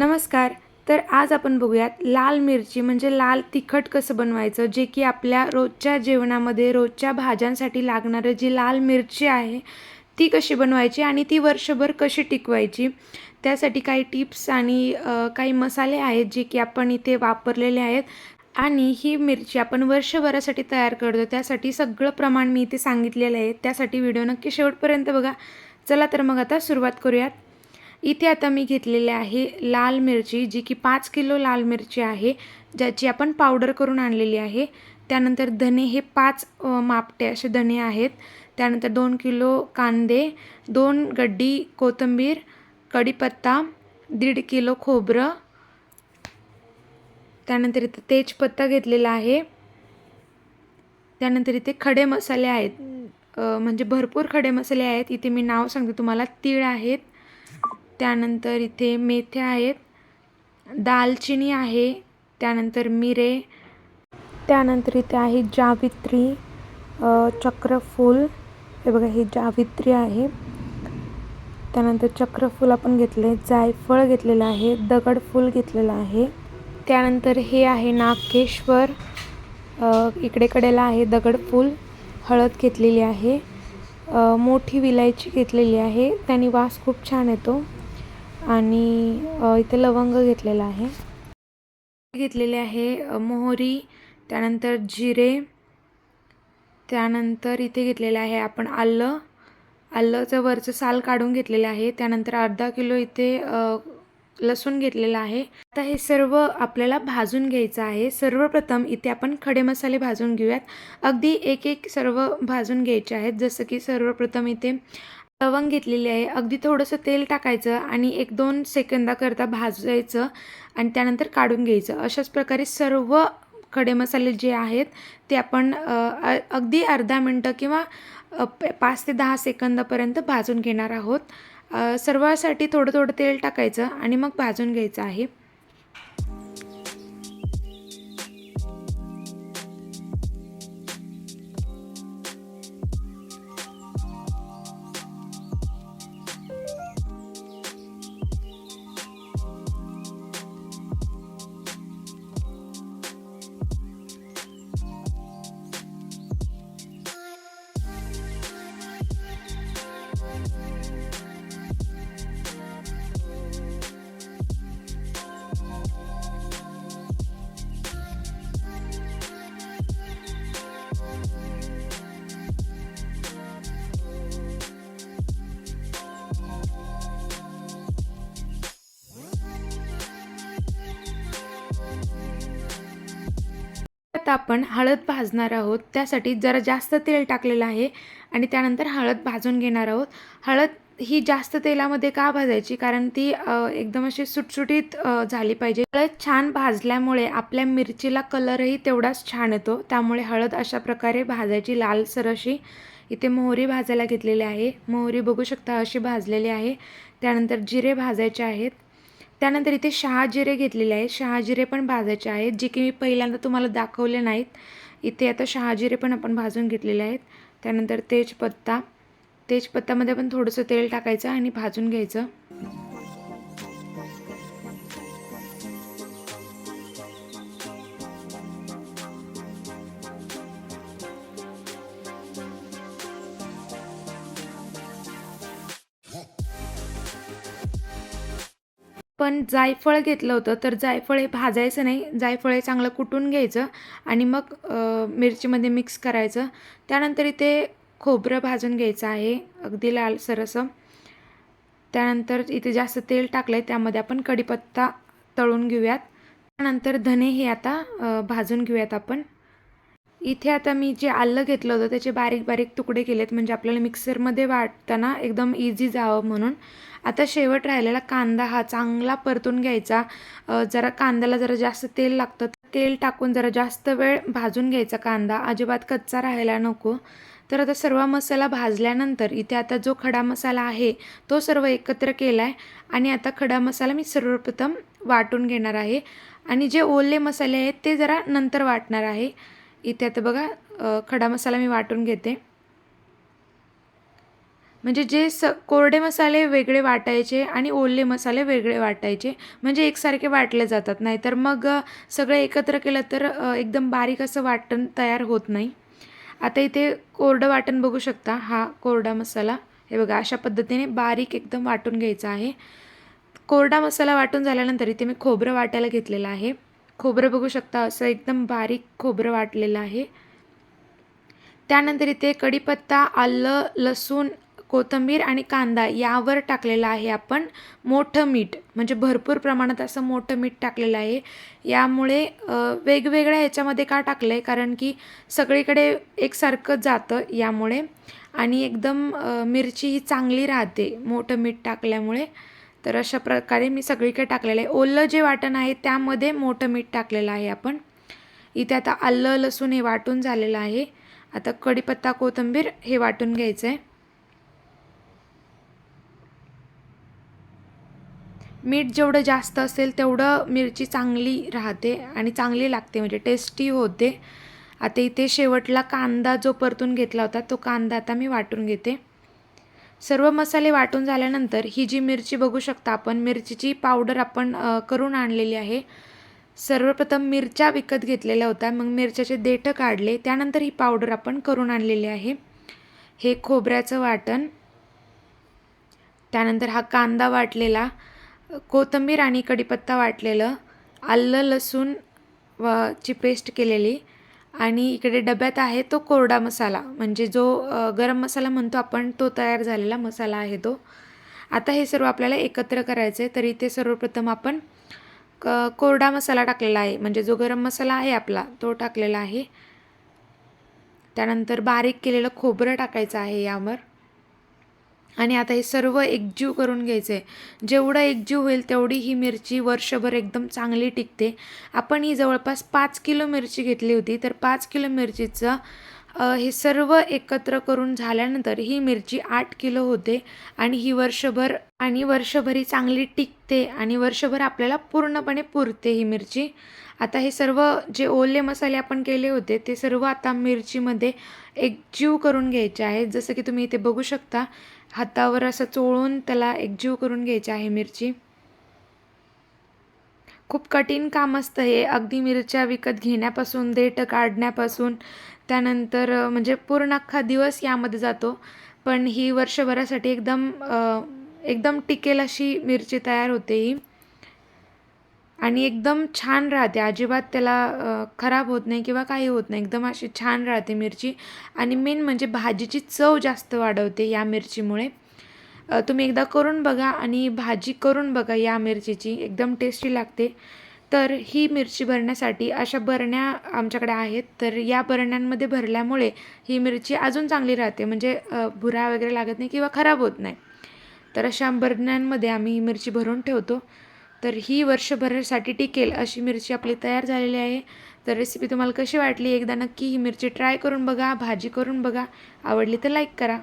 नमस्कार तर आज आपण बघूयात लाल मिरची म्हणजे लाल तिखट कसं बनवायचं जे की आपल्या रोजच्या जेवणामध्ये रोजच्या भाज्यांसाठी लागणारं जी लाल मिरची आहे ती कशी बनवायची आणि ती वर्षभर कशी टिकवायची? त्यासाठी काही टिप्स आणि काही मसाले आहेत जे की आपण इथे वापरलेले आहेत. आणि ही मिरची आपण वर्षभरासाठी तयार करतो. त्यासाठी सगळं प्रमाण मी इथे सांगितलेलं आहे. त्यासाठी व्हिडिओ नक्की शेवटपर्यंत बघा. चला तर मग आता सुरुवात करूयात. इथे आता मी घेतलेले आहे लाल मिरची जी की पाच किलो लाल मिरची आहे ज्याची आपण पावडर करून आणलेली आहे. त्यानंतर धने हे पाच मापटे असे धने आहेत. त्यानंतर दोन किलो कांदे दोन गड्डी कोथिंबीर कढीपत्ता दीड किलो खोबरं. त्यानंतर इथं तेजपत्ता घेतलेला आहे. त्यानंतर इथे खडे मसाले आहेत. म्हणजे भरपूर खडे मसाले आहेत. इथे मी नाव सांगते तुम्हाला तीळ आहेत. त्यानंतर इथे मेथ्या आहेत दालचिनी आहे त्यानंतर मिरे त्यानंतर इथे आहे जावित्री चक्रफूल. हे बघा हे जावित्री आहे. त्यानंतर चक्रफूल आपण घेतले जायफळ घेतलेलं आहे दगडफूल घेतलेलं आहे. त्यानंतर हे आहे नागेश्वर इकडे कडेला आहे दगडफूल हळद घेतलेली आहे. मोठी विलायची घेतलेली आहे. त्याने वास खूप छान येतो. आणि इथे लवंग घेतलेलं आहे. घेतलेले आहे मोहरी त्यानंतर जिरे त्यानंतर इथे घेतलेलं आहे आपण आलं. आलंचं वरचं साल काढून घेतलेलं आहे. त्यानंतर अर्धा किलो इथे लसूण घेतलेलं आहे. आता हे सर्व आपल्याला भाजून घ्यायचं आहे. सर्वप्रथम इथे आपण खडे मसाले भाजून घेऊयात. अगदी एक एक सर्व भाजून घ्यायचे आहेत. जसं की सर्वप्रथम इथे लवंग घेतलेली आहे. अगदी थोडंसं तेल टाकायचं आणि एक दोन सेकंदाकरता भाजायचं आणि त्यानंतर काढून घ्यायचं. अशाच प्रकारे सर्व खडे मसाले जे आहेत ते आपण अगदी अर्धा मिनटं किंवा प- पाच ते दहा सेकंदापर्यंत भाजून घेणार आहोत. सर्वासाठी थोडं थोडं तेल टाकायचं आणि मग भाजून घ्यायचं आहे. आता आपण हळद भाजणार आहोत. त्यासाठी जरा जास्त तेल टाकलेलं आहे आणि त्यानंतर हळद भाजून घेणार आहोत. हळद ही जास्त तेलामध्ये का भाजायची? कारण ती एकदम अशी सुटसुटीत झाली पाहिजे. हळद छान भाजल्यामुळे आपल्या मिरचीला कलरही तेवढाच छान येतो. त्यामुळे हळद अशा प्रकारे भाजायची लालसर अशी इथे मोहरी भाजायला घेतलेली आहे. मोहरी बघू शकता अशी भाजलेली आहे. त्यानंतर जिरे भाजायचे आहेत. त्यानंतर इथे शहाजिरे घेतलेले आहेत. शहाजिरे पण भाजायचे आहेत. जे की मी पहिल्यांदा तुम्हाला दाखवले नाहीत. इथे आता शहाजिरे पण आपण भाजून घेतलेले आहेत. त्यानंतर तेजपत्ता. तेजपत्तामध्ये पण थोडंसं तेल टाकायचं आणि भाजून घ्यायचं. पण जायफळ घेतलं होतं तर जायफळ हे भाजायचं नाही. जायफळ हे चांगलं कुटून घ्यायचं आणि मग मिरचीमध्ये मिक्स करायचं. त्यानंतर इथे खोबरं भाजून घ्यायचं आहे अगदी लालसर असं त्यानंतर इथे जास्त तेल टाकलं आहे त्यामध्ये आपण कढीपत्ता तळून घेऊयात. त्यानंतर धने हे आता भाजून घेऊयात आपण. इथे आता मी जे आलं घेतलं होतं त्याचे बारीक बारीक तुकडे केलेत. म्हणजे आपल्याला मिक्सरमध्ये वाटताना एकदम इझी जावं म्हणून. आता शेवट राहिलेला कांदा हा चांगला परतून घ्यायचा. जरा कांद्याला जरा जास्त तेल लागतं तेल टाकून जरा जास्त वेळ भाजून घ्यायचा कांदा. अजिबात कच्चा राहायला नको. तर आता सर्व मसाला भाजल्यानंतर इथे आता जो खडा मसाला आहे तो सर्व एकत्र केला आहे आणि आता खडा मसाला मी सर्वप्रथम वाटून घेणार आहे. आणि जे ओले मसाले आहेत ते जरा नंतर वाटणार आहे. इथे आता बघा खडा मसाला मी वाटून घेते. म्हणजे जे स कोरडे मसाले वेगळे वाटायचे आणि ओले मसाले वेगळे वाटायचे म्हणजे एकसारखे वाटले जातात. नाहीतर मग सगळं एकत्र केलं तर एकदम बारीक असं वाटण तयार होत नाही. आता इथे कोरडं वाटण बघू शकता हा कोरडा मसाला. हे बघा अशा पद्धतीने बारीक एकदम वाटून घ्यायचा आहे. कोरडा मसाला वाटून झाल्यानंतर इथे मी खोबरं वाटायला घेतलेलं आहे. खोबरं बघू शकता असं एकदम बारीक खोबरं वाटलेलं आहे. त्यानंतर इथे कढीपत्ता आलं लसूण कोथिंबीर आणि कांदा यावर टाकलेला आहे आपण. मोठं मीठ म्हणजे भरपूर प्रमाणात असं मोठं मीठ टाकलेलं आहे. यामुळे वेगवेगळ्या ह्याच्यामध्ये का टाकलं आहे कारण की सगळीकडे एकसारखं जातं यामुळे. आणि एकदम मिरची ही चांगली राहते मोठं मीठ टाकल्यामुळे. तर अशा प्रकारे मी सगळीकडे टाकलेलं आहे. ओलं जे वाटण आहे त्यामध्ये मोठं मीठ टाकलेलं आहे आपण. इथे आता आलं लसूण हे वाटून झालेलं आहे. आता कढीपत्ता कोथिंबीर हे वाटून घ्यायचं आहे मीठ जेवढं जास्त असेल तेवढं मिरची चांगली राहते आणि चांगली लागते म्हणजे टेस्टी होते. आता इथे शेवटला कांदा जो परतून घेतला होता तो कांदा आता मी वाटून घेते. सर्व मसाले वाटून झाल्यानंतर ही जी मिरची बघू शकता आपण मिरचीची पावडर आपण करून आणलेली आहे. सर्वप्रथम मिरच्या विकत घेतलेल्या होत्या. मग मिरच्याचे देठं काढले. त्यानंतर ही पावडर आपण करून आणलेली आहे. हे खोबऱ्याचं वाटण. त्यानंतर हा कांदा वाटलेला. कोथिंबीर आणि कढीपत्ता वाटलेलं. आलं लसूण व ची पेस्ट केलेली. आणि इकडे डब्यात आहे तो कोरडा मसाला. म्हणजे जो गरम मसाला म्हणतो आपण तो तयार झालेला मसाला आहे तो. आता हे सर्व आपल्याला एकत्र करायचं आहे तर इथे सर्वप्रथम आपण क कोरडा मसाला टाकलेला आहे. म्हणजे जो गरम मसाला आहे आपला तो टाकलेला आहे. त्यानंतर बारीक केलेलं खोबरं टाकायचं आहे यावर. आणि आता हे सर्व एकजीव करून घ्यायचं. आहे जेवढं एकजीव होईल तेवढी ही मिरची वर्षभर एकदम चांगली टिकते. आपण ही जवळपास पाच किलो मिरची घेतली होती तर पाच किलो मिरचीचं हे सर्व एकत्र करून झाल्यानंतर ही मिरची आठ किलो होते आणि ही वर्षभर आणि वर्षभर ही चांगली टिकते आणि वर्षभर आपल्याला पूर्णपणे पुरते ही मिरची. आता हे सर्व जे ओले मसाले आपण केले होते ते सर्व आता मिरचीमध्ये एकजीव करून घ्यायचे आहेत. जसं की तुम्ही इथे बघू शकता हातावर असं चोळून त्याला एकजीव करून घ्यायची आहे मिरची. खूप कठीण काम असतं हे. अगदी मिरच्या विकत घेण्यापासून देठ काढण्यापासून त्यानंतर म्हणजे पूर्ण अख्खा दिवस यामध्ये जातो. पण ही वर्षभरासाठी एकदम एकदम टिकेल अशी मिरची तयार होते ही. आणि एकदम छान राहते. अजिबात त्याला खराब होत नाही किंवा काही होत नाही. एकदम अशी छान राहते मिरची. आणि मेन म्हणजे भाजीची चव जास्त वाढवते या मिरचीमुळे. तुम्ही एकदा करून बघा आणि भाजी करून बघा या मिरचीची. एकदम टेस्टी लागते. तर ही मिरची भरण्यासाठी अशा बरण्या आमच्याकडे आहेत. तर या बरण्यांमध्ये भरल्यामुळे ही मिरची अजून चांगली राहते. म्हणजे भुरा वगैरे लागत नाही किंवा खराब होत नाही. तर अशा बरण्यांमध्ये आम्ही ही मिरची भरून ठेवतो. तर ही वर्षभरासाठी टिकेल अशी मिरची आपली तयार झालेली आहे. तर रेसिपी तुम्हाला कशी वाटली? एकदा नक्की ही मिरची ट्राय करून बघा भाजी करून बघा. आवडली तर लाईक करा.